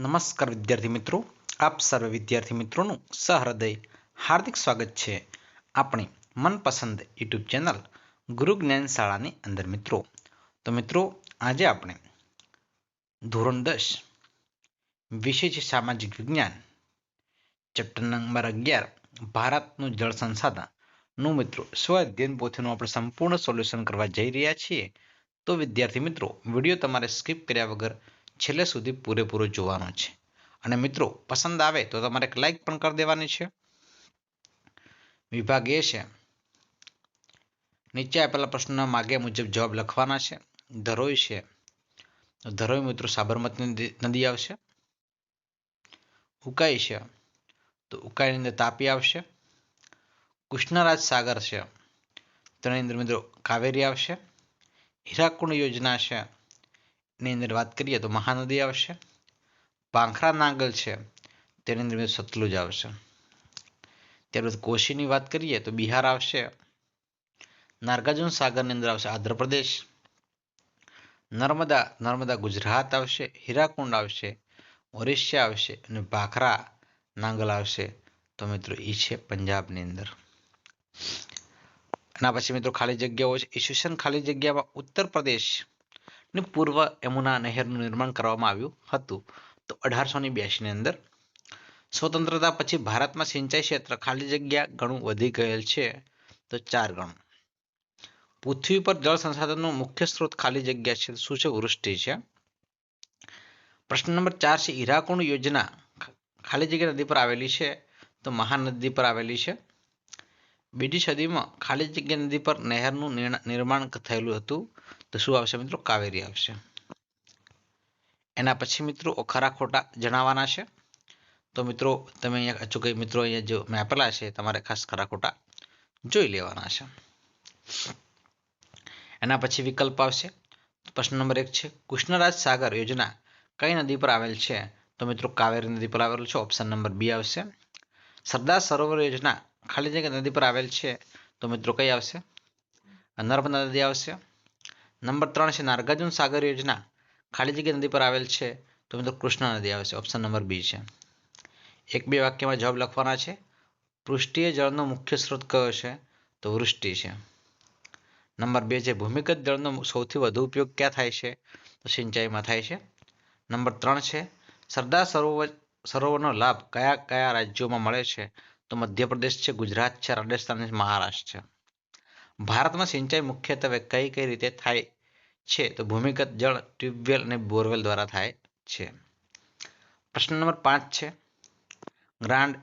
નમસ્કાર વિદ્યાર્થી મિત્રો. આપ સર્વે વિદ્યાર્થી મિત્રોનું સહૃદય, હાર્દિક સ્વાગત છે આપણી મનપસંદ યુટ્યુબ ચેનલ ગુરુ જ્ઞાન શાળાની અંદર મિત્રો. તો મિત્રો, આજે આપણે ધોરણ દસ વિષય સામાજિક વિજ્ઞાન, ચેપ્ટર નંબર અગિયાર, ભારતનું જળ સંસાધનનું મિત્રો, સ્વ અધ્યયન પોથીનું આપણે સંપૂર્ણ સોલ્યુશન કરવા જઈ રહ્યા છીએ. તો વિદ્યાર્થી મિત્રો, વીડિયો તમારે સ્કીપ કર્યા વગર છેલ્લે સુધી પૂરેપૂરો જોવાનો છે. અને મિત્રો, પસંદ આવે તો તમારે એક લાઈક પણ કરી દેવાની છે. વિભાગ એ છે. નીચે આપેલા પ્રશ્નના માગ્યા મુજબ જવાબ લખવાના છે. ધરોઈ છે. ધરોઈ મિત્રો સાબરમતી નદી આવશે. ઉકાઈ છે. તો ઉકાઈની અંદર તાપી આવશે. કૃષ્ણરાજ સાગર છે. તેની અંદર મિત્રો કાવેરી આવશે. હીરાકુંડ યોજના છે. ની અંદર વાત કરીએ તો મહાનદી આવશે, પાંખરા નાગલ છે, તેની અંદર સતલુજ આવશે. ત્યારબાદ કોશીની વાત કરીએ તો બિહાર આવશે નાર્ગાર્જુન સાગરની અંદર આવશે આંધ્રપ્રદેશ, નર્મદા નર્મદા ગુજરાત આવશે, હીરાકુંડ આવશે, ઓરિસ્સા આવશે અને ભાખરા નાંગલ આવશે. તો મિત્રો એ છે પંજાબની અંદર. એના પછી મિત્રો ખાલી જગ્યાઓ છે ઈસવીસન ખાલી જગ્યામાં ઉત્તર પ્રદેશ ની પૂર્વ યમુના નહેરનું નિર્માણ કરવામાં આવ્યું હતું. તો અઢારસો બ્યાસીની અંદર સ્વતંત્રતા પછી ભારતમાં સિંચાઈ ક્ષેત્ર ખાલી જગ્યા ઘણું વધી ગયેલ છે. તો ચાર ગણું. પૃથ્વી પર જળ સંસાધનનો મુખ્ય સ્ત્રોત ખાલી જગ્યા છે. શું છે? વૃષ્ટિ છે. પ્રશ્ન નંબર ચાર છે, હીરાકુંડ યોજના ખાલી જગ્યા નદી પર આવેલી છે. તો મહાનદી પર આવેલી છે. બીજી સદીમાં ખાલી જગ્યા નદી પર નહેરનું નિર્માણ થયેલું હતું. તો શું આવશે મિત્રો? કાવેરી આવશે. એના પછી મિત્રો ખરા ખોટા જણાવવાના છે. તો મિત્રો તમે અહીંયા અચૂક મિત્રો અહીંયા જો મેં છે, તમારે ખાસ ખરા ખોટા જોઈ લેવાના છે. એના પછી વિકલ્પ આવશે. પ્રશ્ન નંબર એક છે, કૃષ્ણરાજ સાગર યોજના કઈ નદી પર આવેલ છે? તો મિત્રો કાવેરી નદી પર આવેલું છે ઓપ્શન નંબર બી આવશે. સરદાર સરોવર યોજના ખાલી જગ્યા નદી પર આવેલ છે, તો મિત્રો કઈ આવશે? નર્મદા નદી આવશે. નંબર ત્રણ છે નાગાર્જુન સાગર યોજના. ખાલી જગ્યા નદી પર આવેલ છે તો મિત્રો કૃષ્ણા નદી આવે છે. ઓપ્શન નંબર બી છે. એક બે વાક્યમાં જવાબ લખવાના છે. પૃષ્ઠીય જળનો મુખ્ય સ્ત્રોત કયો છે? તો વૃષ્ટિ છે. નંબર બે છે ભૂમિગત જળનો સૌથી વધુ ઉપયોગ ક્યાં થાય છે? તો સિંચાઈમાં થાય છે. નંબર ત્રણ છે સરદાર સરોવર, સરોવરનો લાભ કયા કયા રાજ્યોમાં મળે છે? તો મધ્યપ્રદેશ છે, ગુજરાત છે, રાજસ્થાન છે, મહારાષ્ટ્ર છે. ભારતમાં સિંચાઈ મુખ્યત્વે કઈ કઈ રીતે થાય છે? તો ભૂમિગત જળ, ટ્યુબવેલ અને બોરવેલ દ્વારા થાય છે. પ્રશ્ન નંબર પાંચ છે. ગ્રાન્ડ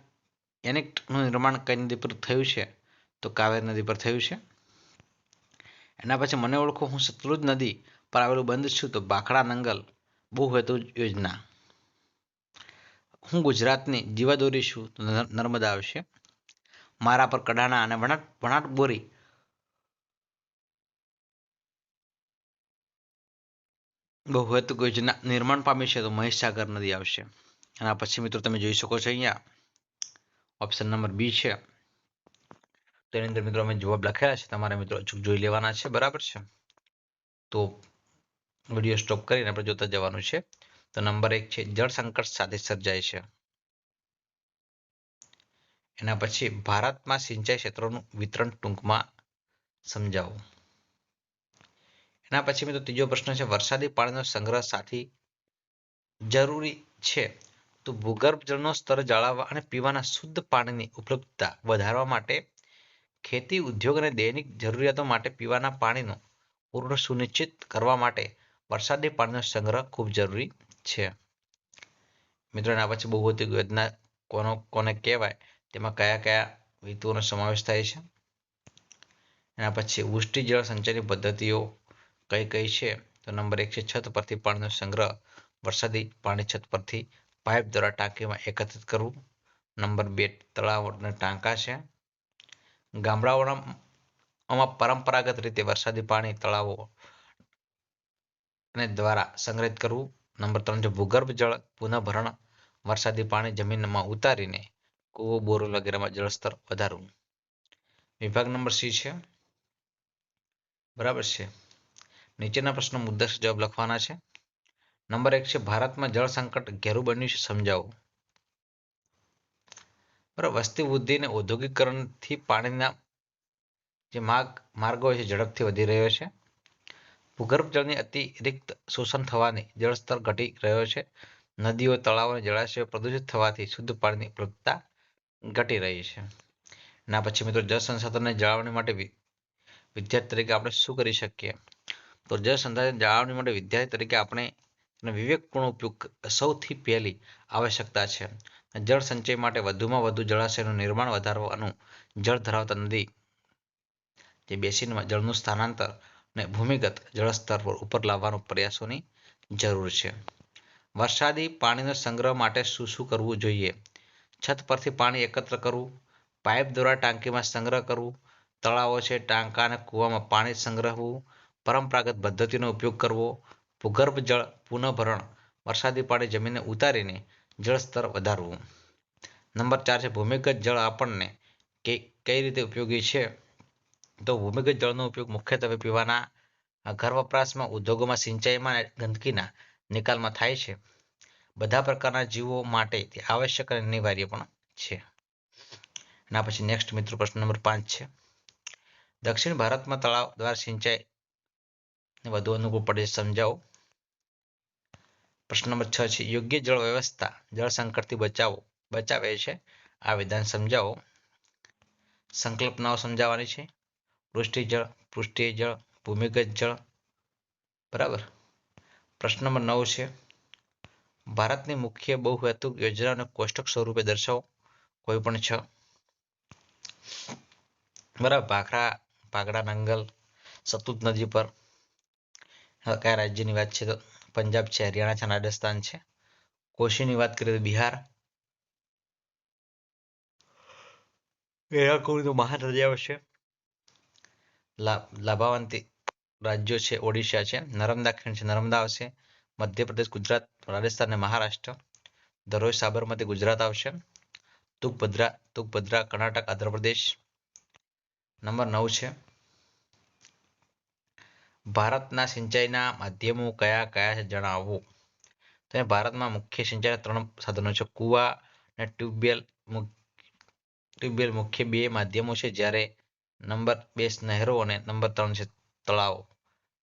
એનેક્ટનું નિર્માણ કઈ નદી પર થયું છે? તો કાવેરી નદી પર થયું છે. એના પછી મને ઓળખો, હું સતલુજ નદી પર આવેલું બંધ છું, તો બાખડા નંગલ બહુ યોજના. હું ગુજરાતની જીવાદોરી છું, તો નર્મદા આવશે. મારા પર કડાણા અને વણાટ વણાટ બોરી બહુહેતુક યોજના નિર્માણ પામી છે, તો મહીસાગર નદી આવશે. એના પછી મિત્રો તમે જોઈ શકો છો અહીંયા. ઓપ્શન નંબર બી છે. તેની અંદર મિત્રો અમે જવાબ લખેલા છે. તમારે મિત્રો અચૂક જોઈ લેવાના છે. બરાબર છે? તો વીડિયો સ્ટોપ કરીને આપણે જોતા જવાનું છે. તો નંબર એક છે, જળ સંકટ સાથે સર્જાય છે. એના પછી ભારતમાં સિંચાઈ ક્ષેત્રોનું વિતરણ ટૂંકમાં સમજાવો. એના પછી મિત્રો ત્રીજો પ્રશ્ન છે, વરસાદી પાણીનો સંગ્રહ સાથી જરૂરી છે. તો ભૂગર્ભ જળનો સ્તર જાળવવા અને પીવાના શુદ્ધ પાણીની ઉપલબ્ધતા વધારવા માટે ખેતી ઉદ્યોગ અને દૈનિક જરૂરિયાતો માટે પીવાના પાણીનો પૂર્ણ સુનિશ્ચિત કરવા માટે વરસાદી પાણીનો સંગ્રહ ખૂબ જરૂરી છે. મિત્રો, એના પછી બહુમતી યોજના કોનો, કોને કહેવાય, તેમાં કયા કયા ઋતુઓનો સમાવેશ થાય છે? એના પછી વૃષ્ટિ જળ સંચયની પદ્ધતિઓ કઈ કઈ છે? તો નંબર એક છે, છત પરથી પાણીનો સંગ્રહ. વરસાદી પાણી છત પરથી પાઇપ દ્વારા ટાંકીમાં એકત્રિત કરવું. નંબર બે તળાવ ટાંકા છે. ગામડાઓના પરંપરાગત રીતે વરસાદી પાણી તળાવો અને દ્વારા સંગ્રહિત કરવું. નંબર ત્રણ છે, ભૂગર્ભ જળ પુનઃભરણ. વરસાદી પાણી જમીનમાં ઉતારીને કૂવો, બોરો વગેરેમાં જળસ્તર વધારવું. વિભાગ નંબર સી છે. બરાબર છે. નીચેના પ્રશ્નો મુદ્દા જવાબ લખવાના છે. નંબર એક છે, ભારતમાં જળ સંકટ ઘેરું બન્યું છે, સમજાવો. બરાબર, વસ્તી વૃદ્ધિ અને ઔદ્યોગિકરણથી પાણીના જે માર્ગ, માર્ગો છે, ઝડપથી વધી રહ્યો છે. ભૂગર્ભ જળની અતિરિક્ત શોષણ થવાથી જળસ્તર ઘટી રહ્યો છે. નદીઓ, તળાવો અને જળાશયો પ્રદૂષિત થવાથી શુદ્ધ પાણીની ઉપલબ્ધતા ઘટી રહી છે. એના પછી મિત્રો, જળ સંસાધનને જાળવણી માટે વિદ્યાર્થી તરીકે આપણે શું કરી શકીએ? તો જળ સંસાધન જાળવણી માટે વિદ્યાર્થી તરીકે આપણે વિવેકપૂર્ણ ઉપયોગ સૌથી પહેલી આવશ્યકતા છે. જળ સંચય માટે વધુમાં વધુ જળાશયનું નિર્માણ વધારવાનું જળ ધરાવતા નદી જે બેસીનમાં જળનું સ્થાનાંતર અને ભૂમિગત જળસ્તર પર ઉપર લાવવાનો પ્રયાસોની જરૂર છે. વરસાદી પાણીનો સંગ્રહ માટે શું શું કરવું જોઈએ? છત પરથી પાણી એકત્ર કરવું, પાઇપ દ્વારા ટાંકીમાં સંગ્રહ કરવું, તળાવો છે ટાંકા અને કૂવામાં પાણી સંગ્રહવું પરંપરાગત પદ્ધતિનો ઉપયોગ કરવો ભૂગર્ભ જળ પુનઃભરણ, વરસાદી પાણી જમીનને ઉતારીને જળસ્તર વધારવું. નંબર ચાર છે ભૂમિગત જળ આપણને કઈ રીતે ઉપયોગી છે? તો ભૂમિગત જળનો ઉપયોગ મુખ્યત્વે પીવાના ઘર વપરાશમાં ઉદ્યોગોમાં, સિંચાઈમાં ગંદકીના નિકાલમાં થાય છે. બધા પ્રકારના જીવો માટે તે આવશ્યક અને અનિવાર્ય પણ છે. એના પછી નેક્સ્ટ મિત્રો પ્રશ્ન નંબર પાંચ છે. દક્ષિણ ભારતમાં તળાવ દ્વારા સિંચાઈ વધુ અનુકૂળ પડે સમજાવો? પ્રશ્ન નંબર છ છે, યોગ્ય જળ વ્યવસ્થા, જળ સંકટથી બચાવો, બચાવે છે, આ વિધાન સમજાવો. સંકલ્પનાઓ સમજાવવાની છે, પૃષ્ટિ જળ જળ, ભૂમિગત જળ, બરાબર? પ્રશ્ન નંબર નવ છે, ભારતની મુખ્ય બહુહેતુક યોજનાને કોષ્ટક સ્વરૂપે દર્શાવો, કોઈ પણ છ. બરાબર, ભાખરા ભાગડા નંગલ, સતુત નદી પર કયા રાજ્યની વાત છે તો? પંજાબ છે હરિયાણા છે રાજસ્થાન છે. કોશીની વાત કરીએ તો બિહાર. તો મહાન રજાઓ છે લાભાવંતી રાજ્યો છે ઓડિશા છે નર્મદા ખીણ છે નર્મદા આવશે મધ્યપ્રદેશ ગુજરાત રાજસ્થાન અને મહારાષ્ટ્ર. દરરોજ સાબરમતી ગુજરાત આવશે. તુકભદ્રા તુકભદ્રા કર્ણાટક આંધ્રપ્રદેશ. નંબર નવ છે ભારતના સિંચાઈના માધ્યમો કયા કયા છે જણાવો. તો ભારતમાં મુખ્ય સિંચાઈના ત્રણ સાધનો છે. કુવા અને ટ્યુબવેલ ટ્યુબવેલ મુખ્ય બે માધ્યમો છે, જ્યારે નંબર બે નહેરો અને નંબર ત્રણ છે તળાવો.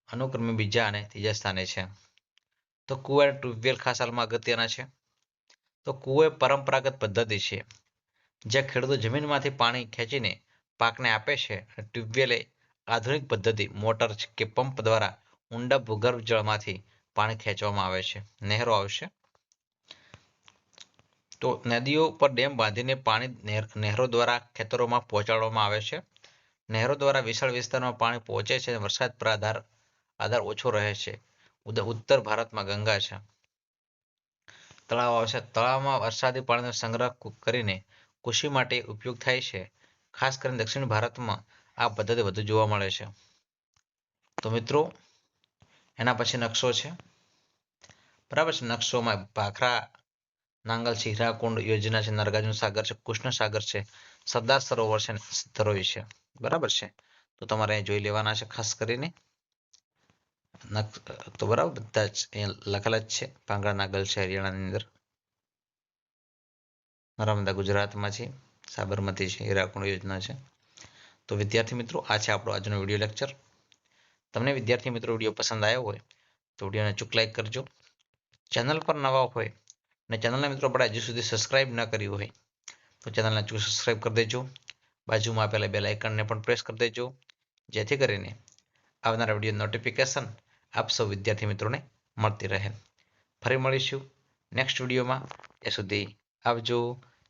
અનુક્રમે બીજા અને ત્રીજા સ્થાને છે. તો કુવા અને ટ્યુબવેલ ખાસ હાલમાં અગત્યના છે. તો કુવો એ પરંપરાગત પદ્ધતિ છે. જ્યાં ખેડૂતો જમીનમાંથી પાણી ખેંચીને પાકને આપે છે ટ્યુબવેલ એ આધુનિક પદ્ધતિ મોટર કે પંપ દ્વારા ઊંડા ભૂગર્ભ જળમાંથી પાણી ખેંચવામાં આવે છે. નહેરો આવશે. તો નદીઓ પર ડેમ બાંધીને પાણી નહેરો દ્વારા ખેતરોમાં પહોંચાડવામાં આવે છે. નહેરો દ્વારા વિશાળ વિસ્તારમાં પાણી પહોંચે છે વરસાદ પર આધાર આધાર ઓછો રહે છે. ઉત્તર ભારતમાં ગંગા છે. તળાવ આવશે. તળાવમાં વરસાદી પાણીનો સંગ્રહ કરીને કૃષિ માટે ઉપયોગ થાય છે. ખાસ કરીને દક્ષિણ ભારતમાં આ પદ્ધતિ વધુ જોવા મળે છે. તો મિત્રો, એના પછી નકશો છે. બરાબર છે? નકશોમાં ભાખરા, નાંગલ છે કુંડ યોજના છે નાગાર્જુન સાગર છે કૃષ્ણ સાગર છે, સરદાર સરોવર છે ધરોઈ છે. બરાબર છે? તો તમારે અહીં જોઈ લેવાના છે, ખાસ કરીને. તો બરાબર, બધા જ અહીંયા લખેલા જ છે. ભાંગડા નાગલ છે, હરિયાણાની અંદર. નર્મદા ગુજરાતમાં છે, સાબરમતી છે, હીરાકુંડ યોજના છે. તો વિદ્યાર્થી મિત્રો, આ છે આપણો આજનો વીડિયો લેક્ચર તમને વિદ્યાર્થી મિત્રો વીડિયો પસંદ આવ્યો હોય, તો વિડીયોને ચૂક લાઈક કરજો. ચેનલ પર નવા હોય અને ચેનલના મિત્રો આપણે હજુ સુધી સબસ્ક્રાઇબ ન કરી હોય, તો ચેનલને ચૂક સબસ્ક્રાઇબ કરી દેજો. બાજુમાં આપેલા બે લાઇકનને પણ પ્રેસ કરી દેજો, જેથી કરીને આવનારા વીડિયો નોટિફિકેશન આપ સૌ વિદ્યાર્થી મિત્રોને મળતી રહે. ફરી મળીશું નેક્સ્ટ વિડીયોમાં એ સુધી આવજો.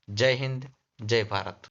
જય હિન્દ, જય ભારત.